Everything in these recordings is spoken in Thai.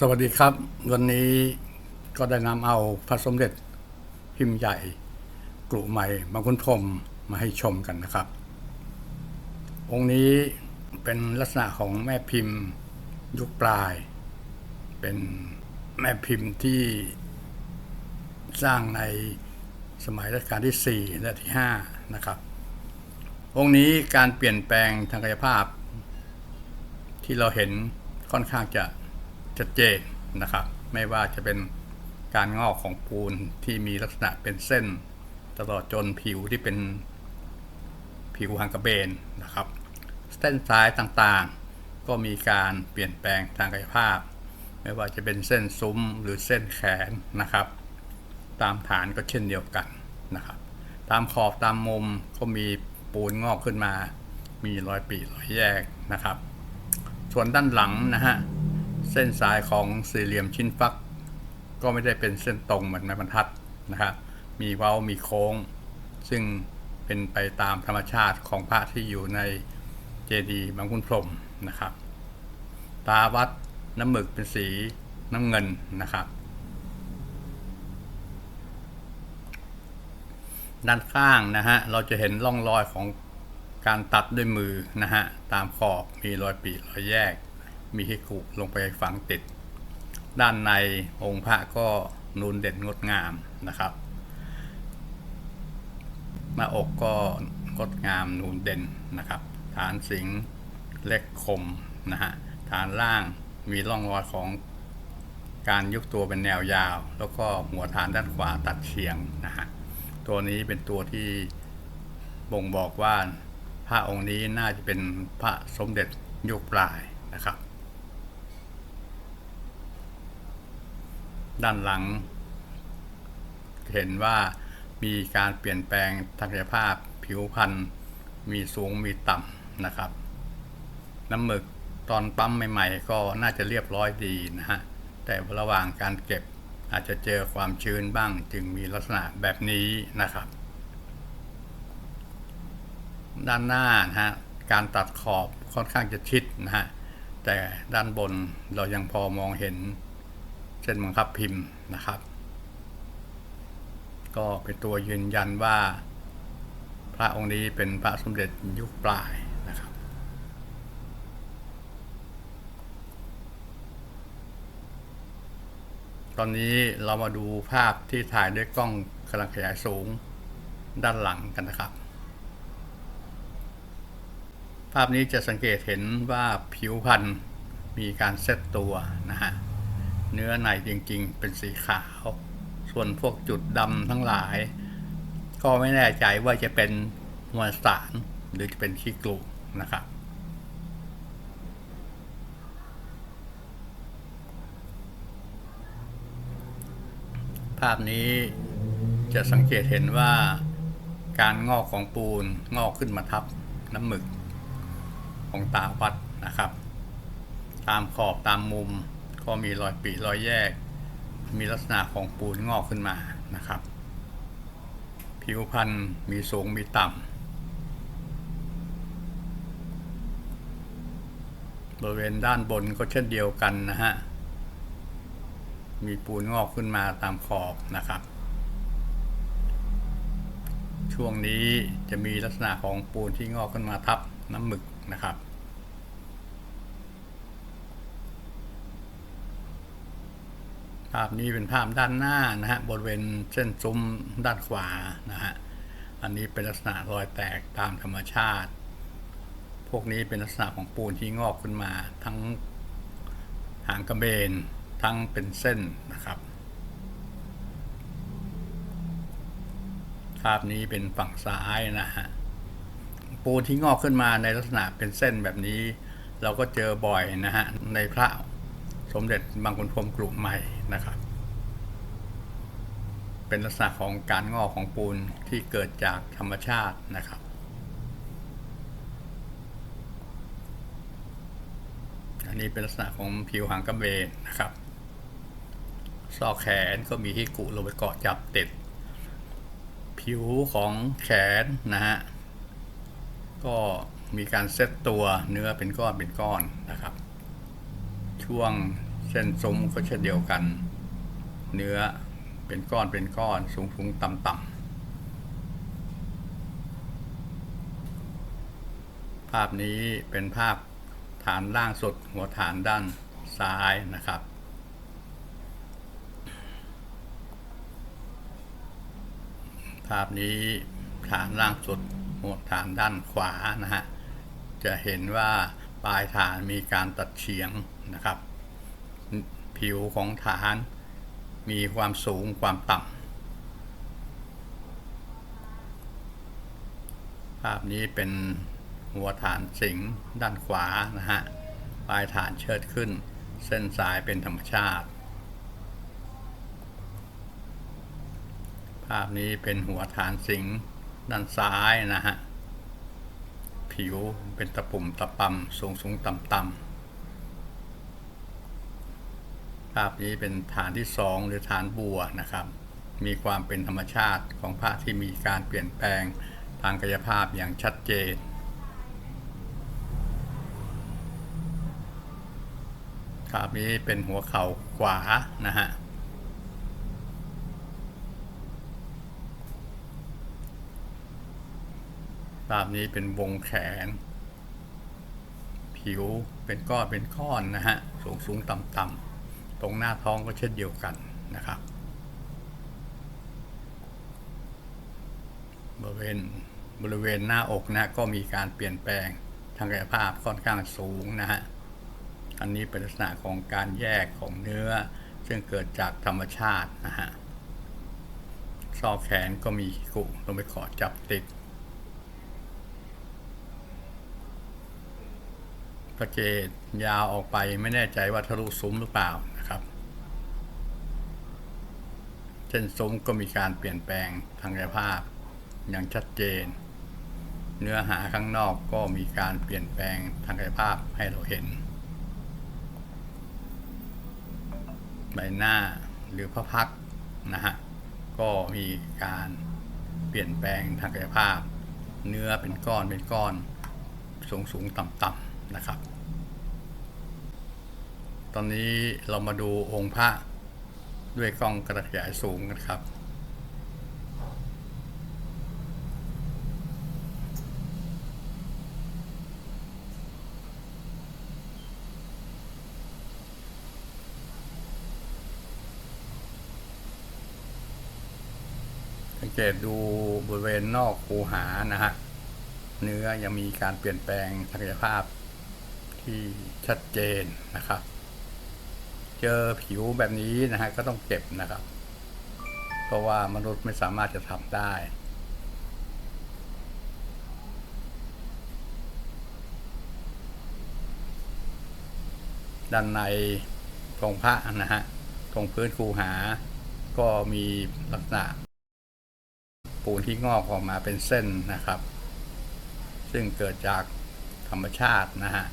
สวัสดีครับ วันนี้ก็ได้นำเอาพระสมเด็จพิมพ์ใหญ่กรุใหม่บางคุณพรมมาให้ชมกันนะครับ องค์นี้เป็นลักษณะของแม่พิมพ์ยุคปลาย เป็นแม่พิมพ์ที่สร้างในสมัยรัชกาลที่ 4 และที่ 5 นะครับ องค์นี้การเปลี่ยนแปลงทางกายภาพที่เราเห็นค่อนข้างจะ ชัดเจนนะครับ ไม่ว่าจะเป็นการงอกของปูนที่มีลักษณะเป็นเส้น ตลอดจนผิวที่เป็นผิวหางกระเบนนะครับเส้นสายต่างๆ ก็มีการเปลี่ยนแปลงทางกายภาพ ไม่ว่าจะเป็นเส้นซุ้มหรือเส้นแขนนะครับ ตามฐานก็เช่นเดียวกันนะครับ ตามขอบตามมุมก็มีปูนงอกขึ้นมา มีรอยปีรอยแยกนะครับ ส่วนด้านหลังนะฮะ เส้นสายของสี่เหลี่ยมชิ้นฟัก ก็ไม่ได้เป็นเส้นตรงเหมือนไม้บรรทัดนะครับมีเว้ามีโค้ง ซึ่งเป็นไปตามธรรมชาติของพระที่อยู่ในเจดีย์บางคุณพรมนะครับ ตาวัดน้ำหมึกเป็นสีน้ำเงินนะครับ ด้านข้างนะฮะเราจะเห็นร่องรอยของการตัดด้วยมือนะฮะตามขอบมีรอยปีรอยแยก มีฮิกุลงไปฝังติด ด้านในองค์พระก็นูนเด่นงดงามนะครับ หน้าอกก็งดงามนูนเด่นนะครับ ฐานสิงห์เล็กคมนะฮะฐานล่างมีร่องรอยของการยุบตัวเป็นแนวยาว แล้วก็หัวฐานด้านขวาตัดเฉียงนะฮะตัวนี้เป็นตัวที่บ่งบอกว่าพระองค์นี้น่าจะเป็นพระสมเด็จยุคปลายนะครับ ด้านหลัง เห็นว่ามีการเปลี่ยนแปลงทางกายภาพผิวพรรณมีสูงมีต่ำนะครับ น้ำหมึกตอนปั๊มใหม่ๆ ก็น่าจะเรียบร้อยดีนะฮะ แต่ระหว่างการเก็บอาจจะเจอความชื้นบ้างจึงมีลักษณะแบบนี้นะครับ ด้านหน้านะฮะการตัดขอบค่อนข้างจะชิดนะฮะ แต่ด้านบนเรายังพอมองเห็น เส้นบังคับพิมพ์นะครับ ก็เป็นตัวยืนยันว่า พระองค์นี้เป็นพระสมเด็จยุคปลายนะครับ ตอนนี้เรามาดูภาพที่ถ่ายด้วยกล้องกำลังขยายสูงด้านหลังกันนะครับ ภาพนี้จะสังเกตเห็นว่าผิวพรรณมีการเซตตัวนะฮะ เนื้อในจริงๆ เป็นสีขาว ส่วนพวกจุดดำทั้งหลาย ก็ไม่แน่ใจว่าจะเป็นมวลสารหรือจะเป็นขี้กลูนะครับภาพนี้จะสังเกตเห็นว่าการงอกของปูนงอกขึ้นมาทับน้ำหมึกของตาวัดนะครับ ตามขอบตามมุม ก็มีรอยปีรอยแยก มีลักษณะของปูนงอกขึ้นมานะครับ ผิวพรรณมีสูงมีต่ำบริเวณด้านบนก็เช่นเดียวกันนะฮะ มีปูนงอกขึ้นมาตามขอบนะครับ ช่วงนี้จะมีลักษณะของปูนที่งอกขึ้นมาทับน้ำหมึกนะครับ ภาพนี้เป็นภาพด้านหน้านะฮะบริเวณเส้นซุ้มด้านขวานะฮะอันนี้เป็นลักษณะรอยแตกตามธรรมชาติ พวกนี้เป็นลักษณะของปูนที่งอกขึ้นมา ทั้งหางกระเบนทั้งเป็นเส้นนะครับภาพนี้เป็นฝั่งซ้ายนะฮะปูนที่งอกขึ้นมาในลักษณะเป็นเส้นแบบนี้ เราก็เจอบ่อยนะฮะในพระสมเด็จบางขุนพรมกลุ่มใหม่ นะครับ เป็นลักษณะของการงอกของปูนที่เกิดจากธรรมชาตินะครับ อันนี้เป็นลักษณะของผิวหางกระเบนนะครับ ซอกแขนก็มีที่กุลงไปเกาะจับติด ผิวของแขนนะฮะ ก็มีการเซตตัวเนื้อเป็นก้อนเป็นก้อนนะครับ ช่วง ส้นซุ้มก็เช่นเดียวกัน เนื้อเป็นก้อนเป็นก้อนสูงสูงต่ำต่ำภาพนี้เป็นภาพฐานล่างสุดหัวฐานด้านซ้ายนะครับ ภาพนี้ฐานล่างสุดหัวฐานด้านขวานะฮะจะเห็นว่าปลายฐานมีการตัดเฉียงนะครับ ผิวของฐาน มีความสูงความต่ำภาพนี้เป็นหัวฐานสิงห์ด้านขวานะฮะปลายฐานเชิดขึ้น เส้นสายเป็นธรรมชาติ ภาพนี้เป็นหัวฐานสิงห์ด้านซ้ายนะฮะผิวเป็นตะปุ่มตะปำสูงสูงต่ำต่ำ ภาพนี้เป็นฐานที่สองหรือฐานบัวนะครับ มีความเป็นธรรมชาติของพระที่มีการเปลี่ยนแปลงทางกายภาพอย่างชัดเจนภาพนี้เป็นหัวเข่าขวานะฮะภาพนี้เป็นวงแขน ผิวเป็นก้อนเป็นก้อนนะฮะ สูงสูงต่ำต่ำ รงหน้าท้องก็เช่นเดียวกันนะครับ บริเวณบริเวณหน้าอกนะก็มีการเปลี่ยนแปลงทางกายภาพค่อนข้างสูงนะฮะ อันนี้เป็นลักษณะของการแยกของเนื้อ ซึ่งเกิดจากธรรมชาตินะฮะ ซอกแขนก็มีกุลงไปขอจับติด พระเกตยาวออกไปไม่แน่ใจว่าทะลุซุ้มหรือเปล่านะครับเช่นซุ้มก็มีการเปลี่ยนแปลงทางกายภาพอย่างชัดเจน เนื้อหาข้างนอกก็มีการเปลี่ยนแปลงทางกายภาพให้เราเห็น ใบหน้าหรือพระพักนะฮะก็มีการเปลี่ยนแปลงทางกายภาพ เนื้อเป็นก้อนเป็นก้อนสูงสูงต่ำต่ำ นะครับ ตอนนี้เรามาดูองค์พระด้วยกล้องกระจายสูงกันครับ สังเกตดูบริเวณนอกคูหานะฮะ เนื้อยังมีการเปลี่ยนแปลงทางกายภาพ ที่ชัดเจนนะครับ เจอผิวแบบนี้นะฮะก็ต้องเก็บนะครับ เพราะว่ามนุษย์ไม่สามารถจะทำได้ด้านในตรงพระนะฮะตรงพื้นคูหา ก็มีลักษณะ ปูนที่งอกออกมาเป็นเส้นนะครับ ซึ่งเกิดจากธรรมชาตินะฮะ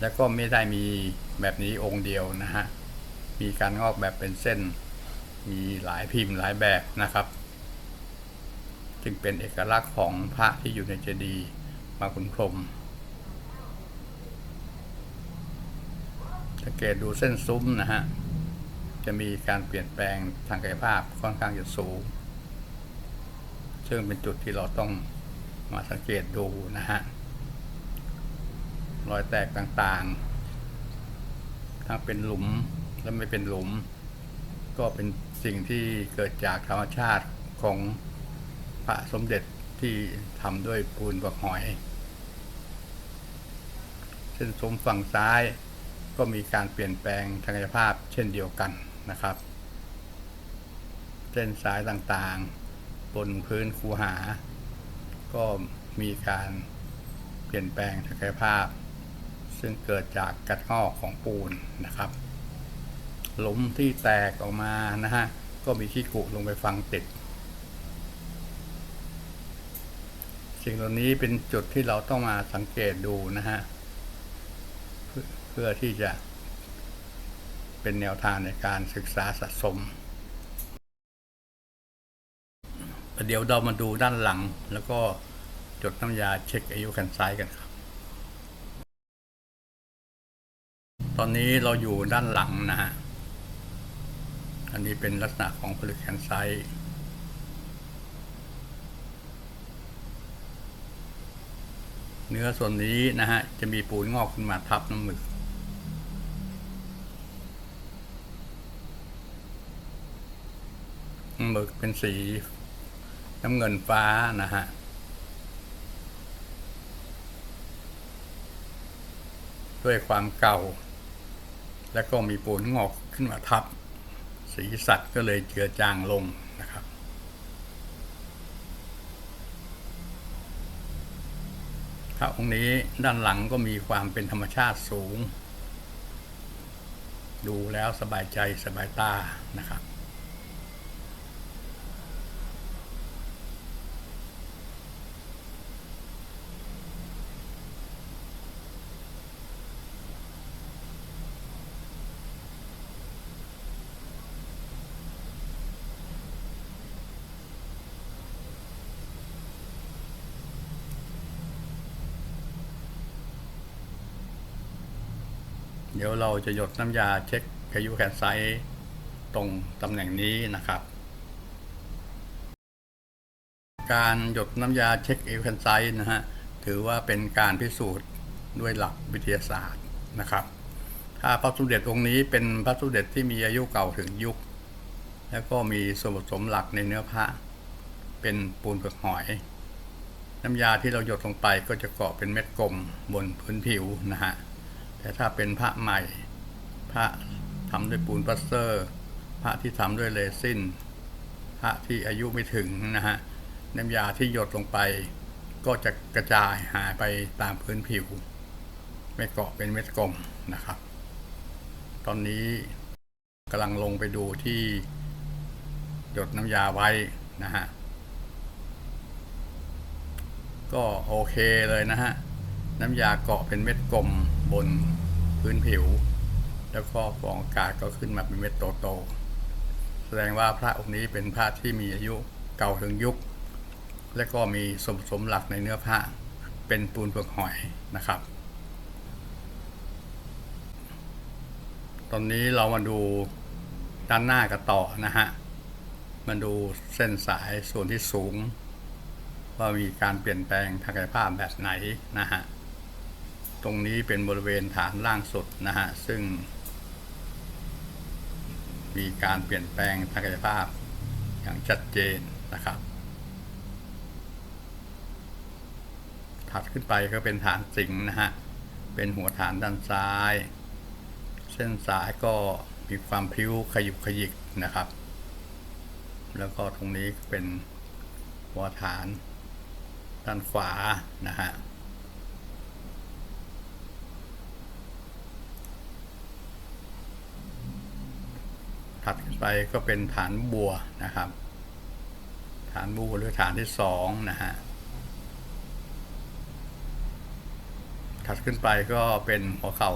แล้วก็ไม่ได้มีแบบนี้องค์เดียวนะฮะ มีการงอกแบบเป็นเส้น มีหลายพิมพ์หลายแบบนะครับ จึงเป็นเอกลักษณ์ของพระที่อยู่ในเจดีย์มาขุนพรมสังเกตดูเส้นซุ้มนะฮะ จะมีการเปลี่ยนแปลงทางกายภาพค่อนข้างจะสูง ซึ่งเป็นจุดที่เราต้องมาสังเกตดูนะฮะ รอยแตกต่างๆทั้งเป็นหลุมและไม่เป็นหลุม ก็เป็นสิ่งที่เกิดจากธรรมชาติของพระสมเด็จที่ทำด้วยปูนบักหอย เส้นสมฝั่งซ้ายก็มีการเปลี่ยนแปลงทางกายภาพเช่นเดียวกันนะครับ เส้นสายต่างๆ บนพื้นคูหา ก็มีการเปลี่ยนแปลงทางกายภาพ ซึ่งเกิดจากกัดงอกของปูนนะครับ หลุมที่แตกออกมานะฮะก็มีขี้กุลงไปฟังติด สิ่งเหล่านี้เป็นจุดที่เราต้องมาสังเกตดูนะฮะเพื่อที่จะเป็นแนวทางในการศึกษาสะสมเดี๋ยวเรามาดูด้านหลัง แล้วก็จดน้ำยาเช็คอายุคันซ้ายกันครับ ตอนนี้เราอยู่ด้านหลังนะฮะ อันนี้เป็นลักษณะของผลึกแคนไซต์เนื้อส่วนนี้นะฮะ จะมีปูนงอกขึ้นมาทับน้ำหมึก หมึกเป็นสีน้ำเงินฟ้านะฮะด้วยความเก่า แล้วก็มีปูนงอกขึ้นมาทับ สีสัตว์ก็เลยเจือจางลงนะครับ พระองค์นี้ด้านหลังก็มีความเป็นธรรมชาติสูง ดูแล้วสบายใจสบายตานะครับ เดี๋ยวเราจะหยดน้ำยาเช็คพายุแคนไซต์ตรงตำแหน่งนี้นะครับ การหยดน้ำยาเช็คเอวแคนไซต์นะฮะถือว่าเป็นการพิสูจน์ด้วยหลักวิทยาศาสตร์นะครับ ถ้าพระสมเด็จองค์นี้เป็นพระสมเด็จที่มีอายุเก่าถึงยุค แล้วก็มีส่วนผสมหลักในเนื้อพระเป็นปูนเปลือกหอย น้ำยาที่เราหยดลงไปก็จะเกาะเป็นเม็ดกลมบนพื้นผิวนะฮะ แต่ถ้าเป็นพระใหม่ พระทำด้วยปูนพลาสเตอร์ พระที่ทำด้วยเรซินพระที่อายุไม่ถึงนะฮะน้ำยาที่หยดลงไป ก็จะกระจายหายไปตามพื้นผิว ไม่เกาะเป็นเม็ดกลมนะครับ ตอนนี้กำลังลงไปดูที่หยดน้ำยาไว้นะฮะก็โอเคเลยนะฮะ น้ำยาเกาะเป็นเม็ดกลม บนพื้นผิว แล้วก็ฟองอากาศก็ขึ้นมาเป็นเม็ดโตๆแสดงว่าพระองค์นี้เป็นพระที่มีอายุเก่าถึงยุค และก็มีสมสมหลักในเนื้อพระเป็นปูนเปลือกหอยนะครับ ตอนนี้เรามาดูด้านหน้ากันต่อนะฮะมาดูเส้นสายส่วนที่สูง ว่ามีการเปลี่ยนแปลงทางกายภาพแบบไหนนะฮะ ตรงนี้เป็นบริเวณฐานล่างสุดนะฮะ ซึ่ง มีการเปลี่ยนแปลงทางกายภาพอย่างชัดเจนนะครับ ถัดขึ้นไปก็เป็นฐานสิงห์นะฮะ เป็นหัวฐานด้านซ้าย เส้นสายก็มีความพิ้วขยุกขยิกนะครับ แล้วก็ตรงนี้เป็นหัวฐานด้านขวานะฮะ ถัดขึ้น ไปก็เป็นฐานบัวนะครับ ฐานบัวหรือฐานที่สองนะฮะถัดขึ้นไปก็เป็นหัวเข่า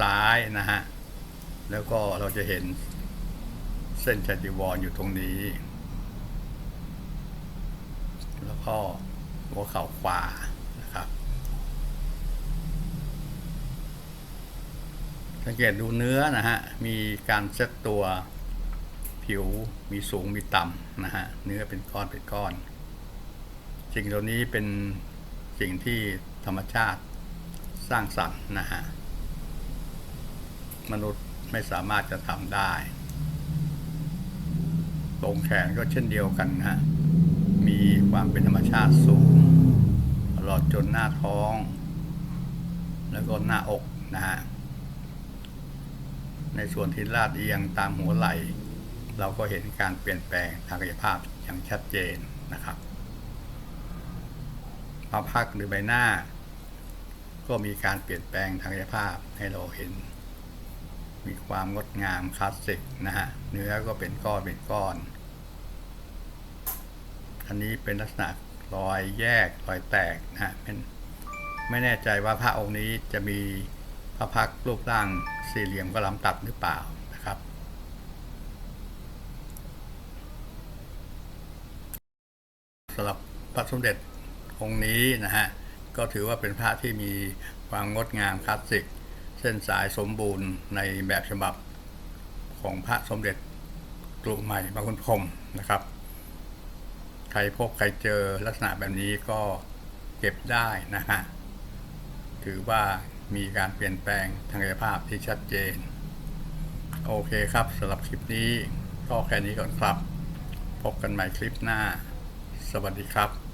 ซ้ายนะฮะ แล้วก็เราจะเห็นเส้นจัติวรอยู่ตรงนี้ แล้วก็หัวเข่าขวานะครับ สังเกตดูเนื้อนะฮะ มีการเซตตัว ผิวมีสูงมีต่ำนะฮะเนื้อเป็นก้อนเป็นก้อน สิ่งเหล่านี้เป็นสิ่งที่ธรรมชาติสร้างสรรค์นะฮะมนุษย์ไม่สามารถจะทำได้ตรงแขนก็เช่นเดียวกันนะฮะมีความเป็นธรรมชาติสูงตลอดจนหน้าท้อง แล้วก็หน้าอกนะฮะในส่วนที่ลาดเอียงตามหัวไหล่ เราก็เห็นการเปลี่ยนแปลงทางกายภาพอย่างชัดเจนนะครับพระพักหรือใบหน้า ก็มีการเปลี่ยนแปลงทางกายภาพให้เราเห็น มีความงดงามคลาสสิกนะฮะเนื้อก็เป็นก้อนเป็นก้อน อันนี้เป็นลักษณะรอยแยกรอยแตกนะฮะไม่แน่ใจว่าพระองค์นี้จะมีพระพักร์รูปร่างสี่เหลี่ยมกระลำตัดหรือเปล่านะครับ สำหรับพระสมเด็จองค์นี้นะฮะก็ถือว่าเป็นพระที่มีความงดงามคลาสสิก เส้นสายสมบูรณ์ในแบบฉบับของพระสมเด็จกรุใหม่บางคุณพรมนะครับ ใครพบใครเจอลักษณะแบบนี้ก็เก็บได้นะฮะถือว่ามีการเปลี่ยนแปลงทางกายภาพที่ชัดเจน โอเคครับสำหรับคลิปนี้ก็แค่นี้ก่อนครับ พบกันใหม่คลิปหน้า สวัสดีครับ